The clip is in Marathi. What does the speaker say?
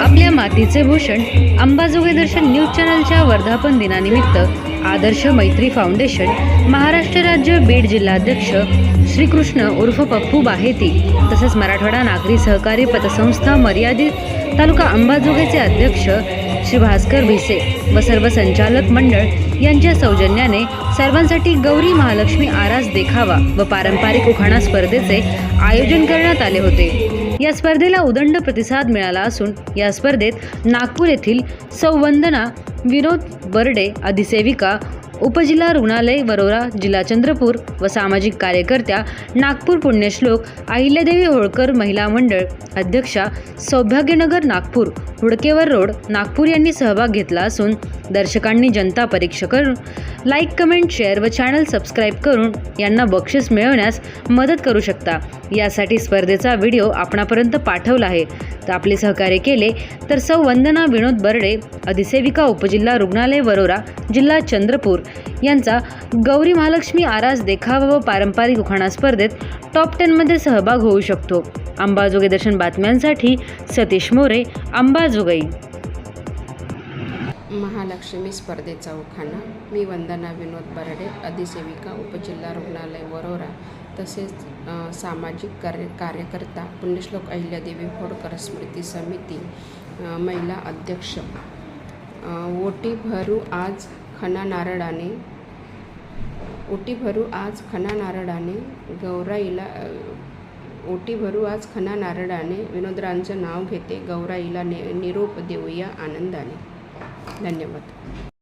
आपल्या मातीचे भूषण अंबाजोगाई दर्शन न्यूज चॅनलच्या वर्धापन दिनानिमित्त आदर्श मैत्री फाउंडेशन महाराष्ट्र राज्य बीड जिल्हाध्यक्ष श्रीकृष्ण उर्फ पप्पू बाहेती तसेच मराठवाडा नागरी सहकारी पतसंस्था मर्यादित तालुका अंबाजोगाईचे अध्यक्ष श्री भास्कर भिसे व सर्व संचालक मंडळ यांच्या सौजन्याने सर्वांसाठी गौरी महालक्ष्मी आरास देखावा व पारंपरिक उखाणा स्पर्धेचे आयोजन करण्यात आले होते. या स्पर्धेला उदंड प्रतिसाद मिळाला असून या स्पर्धेत नागपूर येथील सौवंदना विनोद बर्डे अधिसेविका उपजिल्हा रुग्णालय वरोरा जिल्हा चंद्रपूर व सामाजिक कार्यकर्त्या नागपूर पुण्यश्लोक अहिल्यादेवी होळकर महिला मंडळ अध्यक्षा सौभाग्यनगर नागपूर हुडकेवर रोड नागपूर यांनी सहभाग घेतला असून दर्शकांनी जनता परीक्षा करून लाईक कमेंट शेअर व चॅनल सबस्क्राईब करून यांना बक्षीस मिळवण्यास मदत करू शकता. यासाठी स्पर्धेचा व्हिडिओ आपणापर्यंत पाठवला आहे. तर आपले सहकार्य केले तर सौ वंदना विनोद बर्डे अधिसेविका उपजिल्हा रुग्णालय वरोरा जिल्हा चंद्रपूर. यांचा गौरी महालक्ष्मी आरास देखावा व पारंपरिक उखाणा स्पर्धेत टॉप टेनमध्ये सहभाग होऊ शकतो. अंबाजोगाई दर्शन बातम्यांसाठी सतीश मोरे अंबाजोगाई. महालक्ष्मी स्पर्धेचा उखाणा. मी वंदना विनोद बर्डे अधिसेविका उपजिल्हा रुग्णालय वरोरा तसेच सामाजिक कार्य कार्यकर्ता पुण्यश्लोक अहिल्यादेवी होडकर स्मृती समिती महिला अध्यक्ष. ओटी भरू आज खना नारळाने ओटी भरू आज खना नारळाने गौराईला ओटी भरू आज खना नारळाने विनोदरांचं नाव घेते गौराईला ने निरोप देऊया आनंदाने. धन्यवाद.